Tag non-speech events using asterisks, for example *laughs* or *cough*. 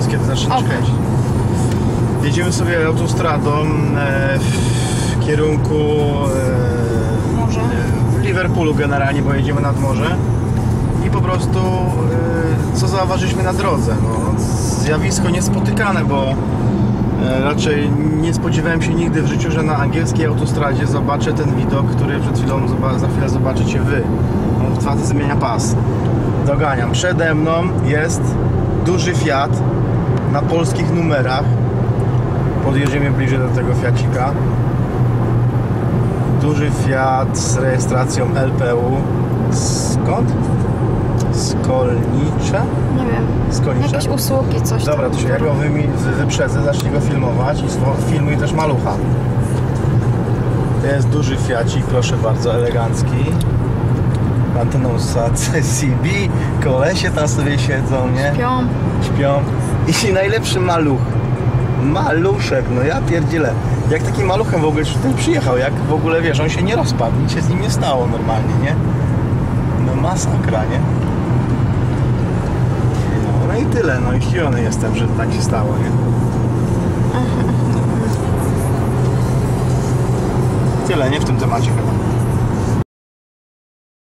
powiedz kiedy Okej. kręcić. Jedziemy sobie autostradą e, w kierunku e, Morza. w Liverpoolu generalnie, bo jedziemy nad morze. I po prostu e, co zauważyliśmy na drodze? No, zjawisko niespotykane, bo e, raczej nie spodziewałem się nigdy w życiu, że na angielskiej autostradzie zobaczę ten widok, który przed chwilą za chwilę zobaczycie wy. On dwa razy zmienia pas. Doganiam. Przede mną jest duży Fiat na polskich numerach. Podjedziemy bliżej do tego Fiacika. Duży Fiat z rejestracją LPU. Skąd? Skolnicze? Nie wiem. Skolnicze? Jakieś usługi, coś Dobra, to się ja go wyprzedzę, zacznij go filmować i filmuj też malucha. To jest duży Fiacik, proszę bardzo, elegancki. Antenusa CCB, kolesie tam sobie siedzą, nie? Śpią. Śpią. *laughs* I najlepszy maluch. Maluszek, no ja pierdzielę. Jak takim maluchem w ogóle tutaj przyjechał, jak w ogóle wiesz, on się nie rozpadł, nic się z nim nie stało normalnie, nie? No masakra, nie? No, no i tyle, no i zdziwiony jestem, że tak się stało, nie? *laughs* Tyle, nie w tym temacie chyba.